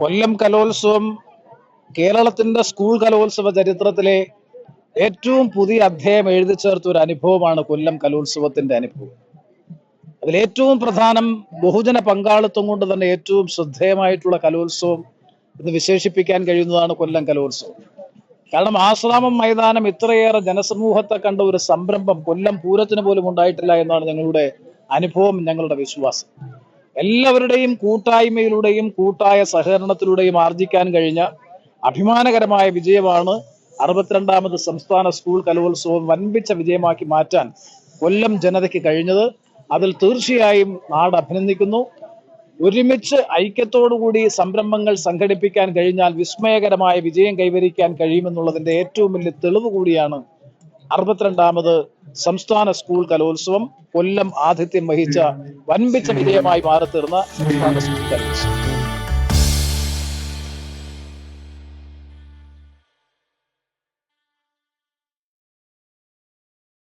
കൊല്ലം കലോത്സവം കേരളത്തിന്റെ സ്കൂൾ കലോത്സവ ചരിത്രത്തിലെ ഏറ്റവും പുതിയ അധ്യായം എഴുതി ചേർത്ത ഒരു അനുഭവമാണ് കൊല്ലം കലോത്സവത്തിന്റെ അനുഭവം. അതിൽ ഏറ്റവും പ്രധാനം ബഹുജന പങ്കാളിത്തം കൊണ്ട് തന്നെ ഏറ്റവും ശ്രദ്ധേയമായിട്ടുള്ള കലോത്സവം എന്ന് വിശേഷിപ്പിക്കാൻ കഴിയുന്നതാണ് കൊല്ലം കലോത്സവം. കാരണം ആശ്രാമം മൈതാനം ഇത്രയേറെ ജനസമൂഹത്തെ കണ്ട ഒരു സംരംഭം കൊല്ലം പൂരത്തിന് പോലും ഉണ്ടായിട്ടില്ല എന്നാണ് ഞങ്ങളുടെ അനുഭവം ഞങ്ങളുടെ വിശ്വാസം. എല്ലാവരുടെയും കൂട്ടായ്മയിലൂടെയും കൂട്ടായ സഹകരണത്തിലൂടെയും ആർജിക്കാൻ കഴിഞ്ഞ അഭിമാനകരമായ വിജയമാണ് അറുപത്തിരണ്ടാമത് സംസ്ഥാന സ്കൂൾ കലോത്സവം വൻപിച്ച വിജയമാക്കി മാറ്റാൻ കൊല്ലം ജനതയ്ക്ക് കഴിഞ്ഞത്. അതിൽ തീർച്ചയായും നാട് അഭിനന്ദിക്കുന്നു. ഒരുമിച്ച് ഐക്യത്തോടുകൂടി സംരംഭങ്ങൾ സംഘടിപ്പിക്കാൻ കഴിഞ്ഞാൽ വിസ്മയകരമായ വിജയം കൈവരിക്കാൻ കഴിയുമെന്നുള്ളതിന്റെ ഏറ്റവും വലിയ തെളിവ് കൂടിയാണ് അറുപത്തിരണ്ടാമത് സംസ്ഥാന സ്കൂൾ കലോത്സവം കൊല്ലം ആതിഥ്യം വഹിച്ച വൻപിച്ച വിജയമായി മാറിത്തീർന്ന സംസ്ഥാന സ്കൂൾ കലോത്സവം.